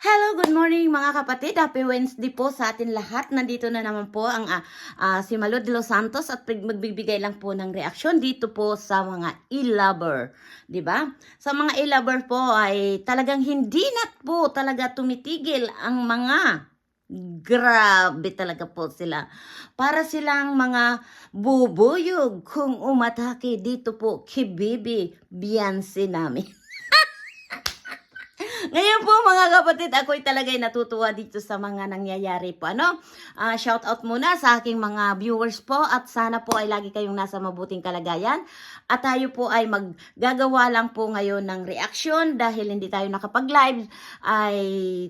Hello, good morning mga kapatid. Happy Wednesday po sa atin lahat. Nandito na naman po ang ah, ah, si Malo de los Santos at magbibigay lang po ng reaksyon dito po sa mga e-lover. ba? Sa mga e-lover po ay talagang hindi na po talaga tumitigil ang mga Grabe talaga po sila. Para silang mga bubuyog kung umatake dito po kay Bibi Beyonce namin. Ngayon po mga kapatid, ako'y talaga'y natutuwa dito sa mga nangyayari po. Ano? Ah, shout out muna sa aking mga viewers po at sana po ay lagi kayong nasa mabuting kalagayan. At tayo po ay maggagawa lang po ngayon ng reaction dahil hindi tayo nakapag-live ay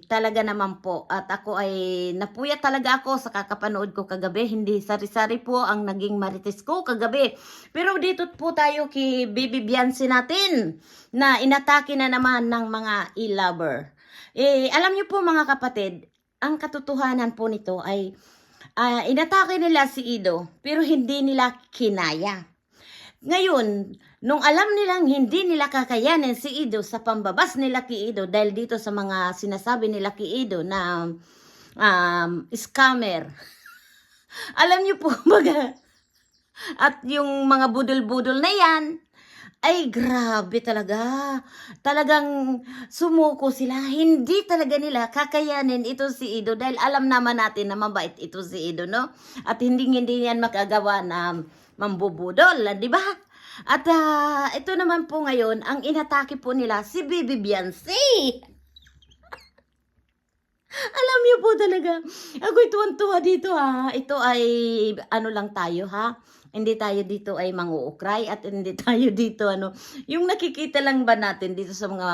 talaga naman po. At ako ay napuyat talaga ako sa kakapanood ko kagabi. Hindi sari-sari po ang naging marites ko kagabi. Pero dito po tayo kay Baby Beyonce natin na inatake na naman ng mga e-lover. Eh, alam niyo po mga kapatid, ang katotohanan po nito ay ah, inatake nila si Ido pero hindi nila kinaya. Ngayon, nung alam nilang hindi nila kakayanin si Ido sa pambabas nila kay Ido dahil dito sa mga sinasabi nila kay Ido na um, scammer. alam niyo po, baga, at yung mga budol-budol na yan, ay grabe talaga. Talagang sumuko sila. Hindi talaga nila kakayanin ito si Ido dahil alam naman natin na mabait ito si Ido, no? At hindi hindi yan makagawa na mambubudol, di ba? At ah, ito naman po ngayon, ang inatake po nila si Bibi Beyonce. Alam niyo po talaga, ako'y tuwan-tuwa dito ha. Ito ay ano lang tayo ha. Hindi tayo dito ay manguukray at hindi tayo dito ano. Yung nakikita lang ba natin dito sa mga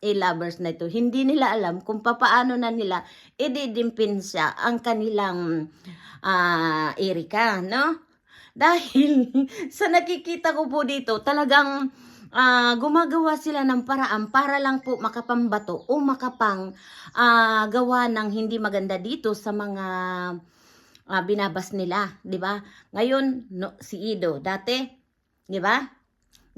e-lovers na ito, hindi nila alam kung papaano na nila ididimpin siya ang kanilang ah Erika, no? Dahil sa nakikita ko po dito, talagang ah, gumagawa sila ng paraan para lang po makapambato o makapang ah, gawa ng hindi maganda dito sa mga ah, binabas nila, 'di ba? Ngayon no, si Ido, dati, 'di ba?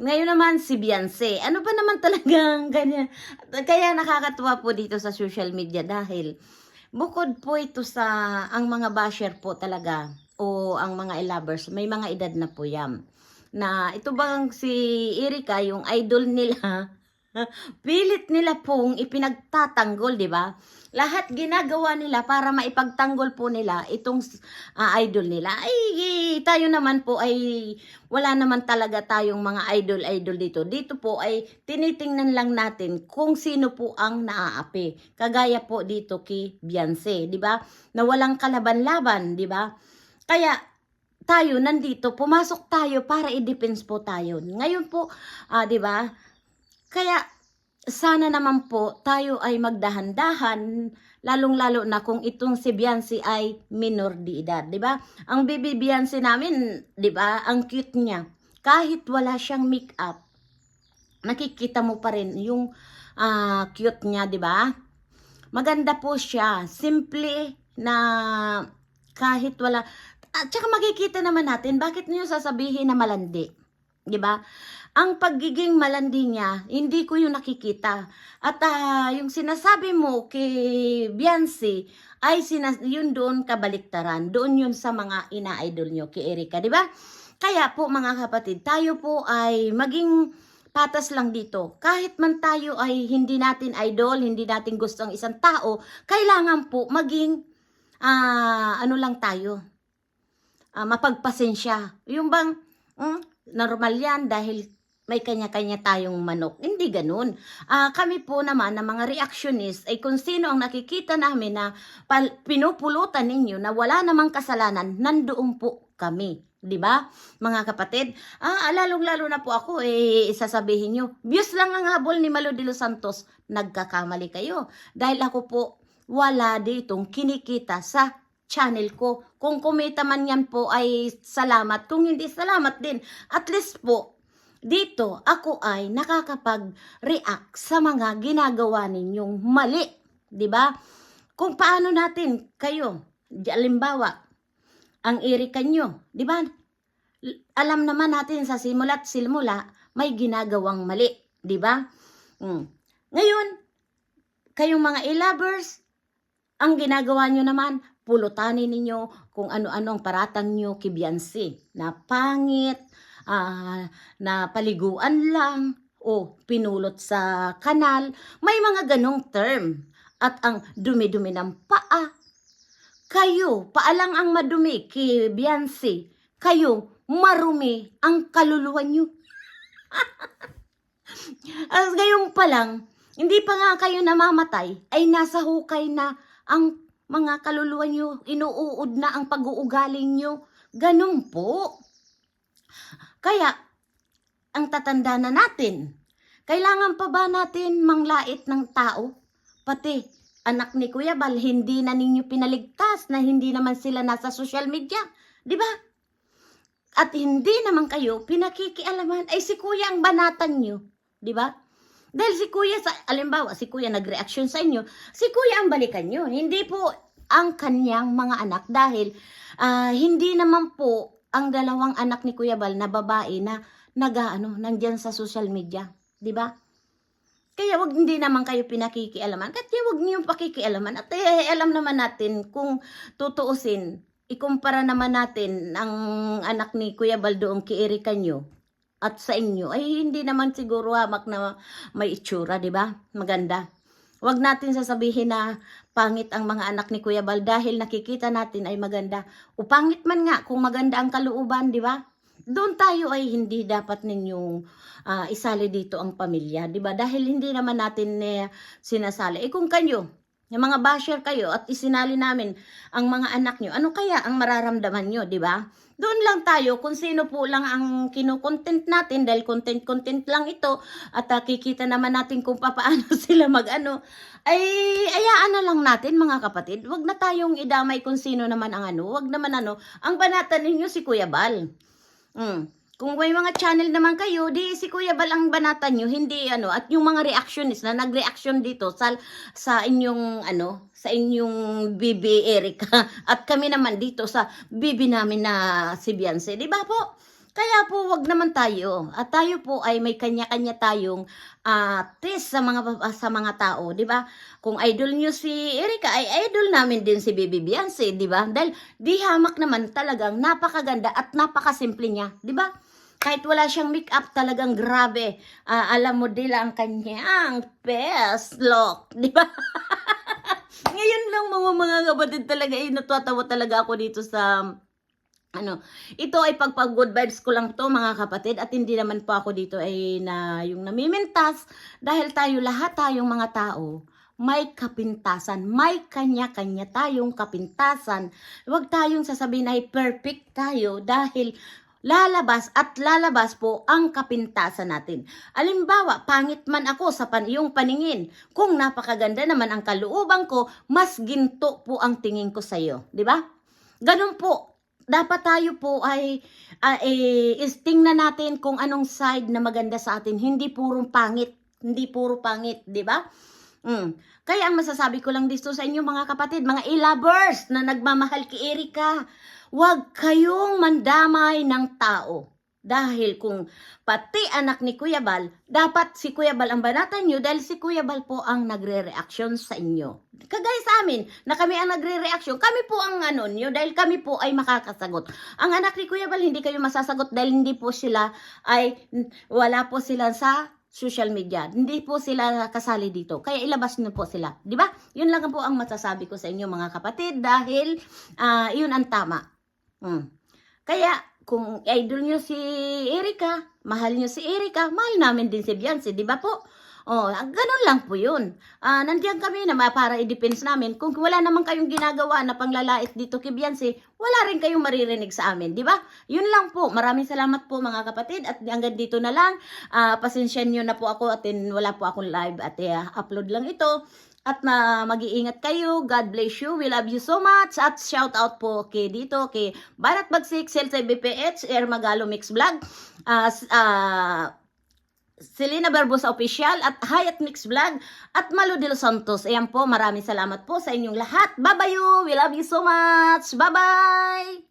Ngayon naman si Beyonce. Ano ba naman talagang ganyan? Kaya nakakatuwa po dito sa social media dahil bukod po ito sa ang mga basher po talaga o ang mga lovers, may mga edad na po yan. Na ito bang si Erika, yung idol nila, pilit nila pong ipinagtatanggol, di ba? Lahat ginagawa nila para maipagtanggol po nila itong ah, idol nila. Ay, tayo naman po ay wala naman talaga tayong mga idol-idol dito. Dito po ay tinitingnan lang natin kung sino po ang naaapi. Kagaya po dito kay Beyonce, di ba? Na walang kalaban-laban, di ba? Kaya tayo nandito, pumasok tayo para i-defense po tayo. Ngayon po, ah, 'di ba? Kaya sana naman po tayo ay magdahan-dahan lalong-lalo na kung itong si Beyonce ay minor de edad, 'di ba? Ang baby Beyonce namin, 'di ba? Ang cute niya. Kahit wala siyang makeup, nakikita mo pa rin yung ah, cute niya, 'di ba? Maganda po siya. Simple na kahit wala at saka makikita naman natin bakit niyo sasabihin na malandi. 'Di ba? Ang pagiging malandi niya, hindi ko yung nakikita. At ah, yung sinasabi mo kay Beyonce ay sinas yun doon kabaliktaran. Doon yun sa mga ina-idol nyo kay Erika, 'di ba? Kaya po mga kapatid, tayo po ay maging patas lang dito. Kahit man tayo ay hindi natin idol, hindi natin gusto ang isang tao, kailangan po maging ah ano lang tayo, ah, mapagpasensya. Yung bang, mm, normal yan dahil may kanya-kanya tayong manok. Hindi ganun. Ah, kami po naman na mga reactionist ay kung sino ang nakikita namin na pal- pinupulutan ninyo na wala namang kasalanan, nandoon po kami. 'Di ba? Mga kapatid, ah, lalong-lalo na po ako, eh, sasabihin nyo, views lang ang habol ni Malo de los Santos, nagkakamali kayo. Dahil ako po, wala ditong kinikita sa channel ko. Kung kumita man yan po ay salamat. Kung hindi, salamat din. At least po, dito ako ay nakakapag-react sa mga ginagawa ninyong mali. ba? Kung paano natin kayo, halimbawa, ang irikan nyo, 'di ba? Alam naman natin sa simula't simula, may ginagawang mali, 'di ba? Mm. Ngayon, kayong mga e-lovers, ang ginagawa nyo naman, pulutanin ninyo kung ano-ano ang paratang nyo Beyonce. Na pangit, ah, na paliguan lang, o pinulot sa kanal. May mga ganong term. At ang dumi-dumi ng paa. Kayo, paalang ang madumi Beyonce. Kayo, marumi ang kaluluwa nyo. At ngayon pa lang, hindi pa nga kayo namamatay, ay nasa hukay na ang mga kaluluwa nyo, inuuod na ang pag-uugaling nyo. Ganun po. Kaya, ang tatanda na natin, kailangan pa ba natin manglait ng tao? Pati, anak ni Kuya Bal, hindi na ninyo pinaligtas na hindi naman sila nasa social media. Di ba? At hindi naman kayo pinakikialaman, ay si Kuya ang banatan nyo. Di ba? Dahil si Kuya, sa, alimbawa, si Kuya nag-reaction sa inyo, si Kuya ang balikan nyo. Hindi po ang kanyang mga anak dahil ah, hindi naman po ang dalawang anak ni Kuya Bal na babae na nag-ano, nandyan sa social media. Di ba? Kaya wag hindi naman kayo pinakikialaman. Kaya wag niyo pakikialaman. At eh, alam naman natin kung tutuusin, ikumpara naman natin ang anak ni Kuya Bal doon kay Erika nyo at sa inyo, ay hindi naman siguro hamak na may itsura, di ba? Maganda. Huwag natin sasabihin na pangit ang mga anak ni Kuya Bal dahil nakikita natin ay maganda. O pangit man nga kung maganda ang kalooban, di ba? Doon tayo ay hindi dapat ninyong ah, isali dito ang pamilya, di ba? Dahil hindi naman natin eh, sinasali. Eh kung kayo, yung mga basher kayo at isinali namin ang mga anak nyo, ano kaya ang mararamdaman nyo, di ba? Doon lang tayo kung sino po lang ang kinukontent natin dahil content-content lang ito at ah, kikita naman natin kung papaano sila mag-ano ay ayaan na lang natin mga kapatid. Huwag na tayong idamay kung sino naman ang ano. Huwag naman ano. Ang banatan ninyo si Kuya Bal. Mm. Kung may mga channel naman kayo, di si Kuya Bal ang banatan nyo, hindi ano, at yung mga reactionist na nag-reaction dito sa, sa inyong ano, sa inyong bibi Erika, at kami naman dito sa bibi namin na si Beyonce, di ba po? Kaya po, wag naman tayo. At tayo po ay may kanya-kanya tayong ah, test sa mga sa mga tao, 'di ba? Kung idol niyo si Erika, ay idol namin din si Bibi Beyonce, 'di ba? Dahil di hamak naman talagang napakaganda at napakasimple niya, 'di ba? Kahit wala siyang make-up, talagang grabe. Ah, alam mo din ang kanyang best look, 'di ba? Ngayon lang mga mga kapatid talaga, eh, natatawa talaga ako dito sa ano, ito ay pagpag good vibes ko lang to mga kapatid at hindi naman po ako dito ay na yung namimintas dahil tayo lahat tayong mga tao may kapintasan, may kanya-kanya tayong kapintasan. Huwag tayong sasabihin ay perfect tayo dahil lalabas at lalabas po ang kapintasan natin. Alimbawa, pangit man ako sa pan yung paningin. Kung napakaganda naman ang kalooban ko, mas ginto po ang tingin ko sa iyo, di ba? Ganun po, dapat tayo po ay uh, eh, is natin kung anong side na maganda sa atin. Hindi puro pangit. Hindi puro pangit, di ba? Mm. Kaya ang masasabi ko lang dito sa inyo mga kapatid, mga e-lovers na nagmamahal kay Erika, huwag kayong mandamay ng tao. Dahil kung pati anak ni Kuya Bal, dapat si Kuya Bal ang banatan nyo dahil si Kuya Bal po ang nagre-reaction sa inyo. Kagaya sa amin, na kami ang nagre-reaction, kami po ang ano nyo dahil kami po ay makakasagot. Ang anak ni Kuya Bal, hindi kayo masasagot dahil hindi po sila ay, wala po sila sa social media. Hindi po sila kasali dito. Kaya ilabas niyo po sila. Di ba? Yun lang po ang masasabi ko sa inyo mga kapatid dahil ah, yun ang tama. Mm. Kaya kung idol niyo si Erika, mahal niyo si Erika, mahal namin din si Beyonce, di ba po? Oh, ganun lang po yun. Ah, nandiyan kami na para i-defense namin. Kung wala naman kayong ginagawa na panglalait dito kay Beyonce, wala rin kayong maririnig sa amin, di ba? Yun lang po. Maraming salamat po mga kapatid at hanggang dito na lang. Ah, pasensyan niyo na po ako at wala po akong live at eh, upload lang ito. At na mag-iingat kayo. God bless you. We love you so much. At shout out po kay dito kay Barat Bagsik, Celsa BPH, Air Magalo Mix Vlog. S- ah, Selena Barbosa Official at Hayat Mix Vlog at Malo de los Santos. Ayan po, maraming salamat po sa inyong lahat. Bye-bye you. We love you so much. Bye-bye.